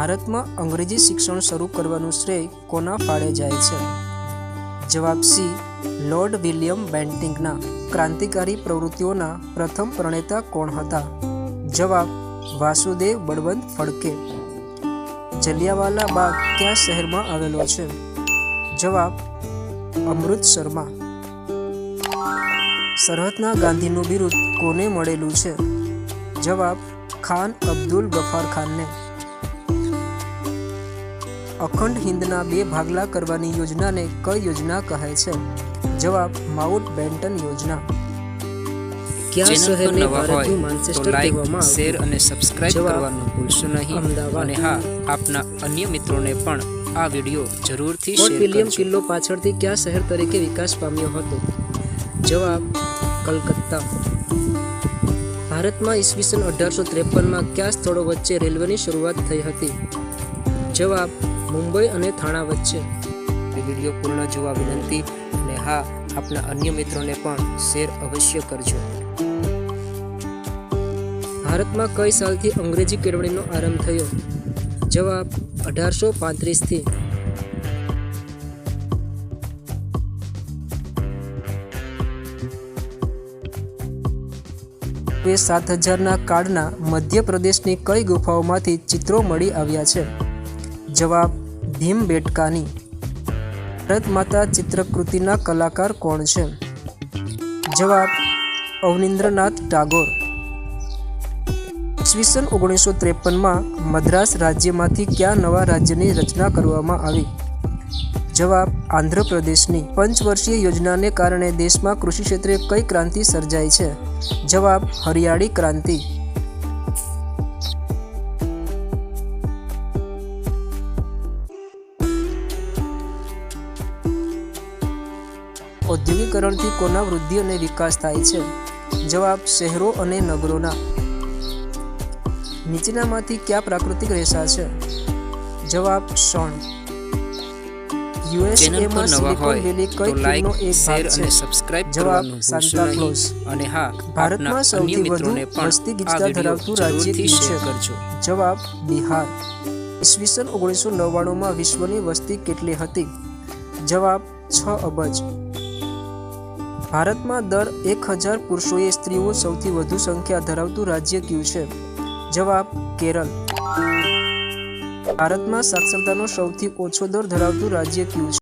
ભારતમાં અંગ્રેજી શિક્ષણ શરૂ કરવાનું શ્રેય કોના ફાળે જાય છે? જવાબ સી, લોર્ડ વિલિયમ બેન્ટિંગના ક્રાંતિકારી પ્રવૃત્તિઓના પ્રથમ પ્રણેતા કોણ હતા? જવાબ, વાસુદેવ બળવંત ફડકે. જલિયાવાલા બાગ ક્યાં શહેરમાં આવેલો છે? જવાબ અમૃતસરમાં સરહદના ગાંધીનું બિરુદ કોને મળેલું છે? જવાબ, ખાન અબ્દુલ ગફાર ખાનને. અખંડ હિંદના બે ભાગલા કરવાની યોજનાને કઈ યોજના કહે છે. જવાબ માઉન્ટ બેન્ટન યોજના. ક્યાં શહેરને ભારતનું માન્ચેસ્ટર કહેવામાં શેર અને સબસ્ક્રાઇબ કરવાનું ભૂલશો નહીં. અમદાવાદ. અને હા આપના અન્ય મિત્રોને પણ આ વિડિયો જરૂરથી શેર વિલિયમ કિલ્લો પાછળથી કયા શહેર તરીકે વિકાસ પામ્યો હતો? જવાબ કલકત્તા. ભારતમાં ઈસવીસન અઢારસો ત્રેપનમાં કયા સ્થળો વચ્ચે રેલવેની શરૂઆત થઈ હતી? જવાબ મુંબઈ અને થાણા વચ્ચે. વીડિયો પૂર્ણ જોવા વિનંતી અને હા આપના અન્ય મિત્રોને પણ શેર અવશ્ય કરજો. ભારતમાં કઈ સાલથી અંગ્રેજી કેળવણીનો આરંભ થયો? જવાબ અઢારસો પાંત્રીસથી બે સાત હજારના કાળના મધ્યપ્રદેશની કઈ ગુફાઓમાંથી ચિત્રો મળી આવ્યા છે? જવાબ ભીમબેટકાની ભારત માતા ચિત્રકૃતિના કલાકાર કોણ છે? જવાબ અવનિન્દ્રનાથ ટાગોર. ઈસવીસન ઓગણીસો ત્રેપનમાં મદ્રાસ રાજ્યમાંથી કયા નવા રાજ્યની રચના કરવામાં આવી? જવાબ આંધ્રપ્રદેશની. પંચવર્ષીય યોજનાને કારણે દેશમાં કૃષિ ક્ષેત્રે કઈ ક્રાંતિ સર્જાઈ છે? જવાબ હરિયાળી ક્રાંતિ. ઔદ્યોગિકરણથી કોના વૃદ્ધિ અને વિકાસ થાય છે? જવાબ શહેરો અને નગરોના. નીચેનામાંથી ક્યાં પ્રાકૃતિક રેસા છે? જવાબ શણ. ચેનલ પર નવા હોય તો લાઈક શેર અને સબસ્ક્રાઇબ કરવાનું ભૂલશો નહીં. અને હા ભારતમાં સૌથી વધુ મિત્રોને પણ વસ્તી ગીચતા ધરાવતું રાજ્ય શેર કરજો. જવાબ બિહાર. ઈસવીસન ઓગણીસો નવ્વાણુંમાં વિશ્વની વસ્તી કેટલી હતી? જવાબ છ અબજ. ભારતમાં દર એક હજાર પુરુષોએ સ્ત્રીઓ સૌથી વધુ સંખ્યા ધરાવતું રાજ્ય કયું છે? જવાબ, કેરળ. ભારતમાં સાક્ષરતાનો સૌથી ઓછો દર ધરાવતું રાજ્ય કયું છે?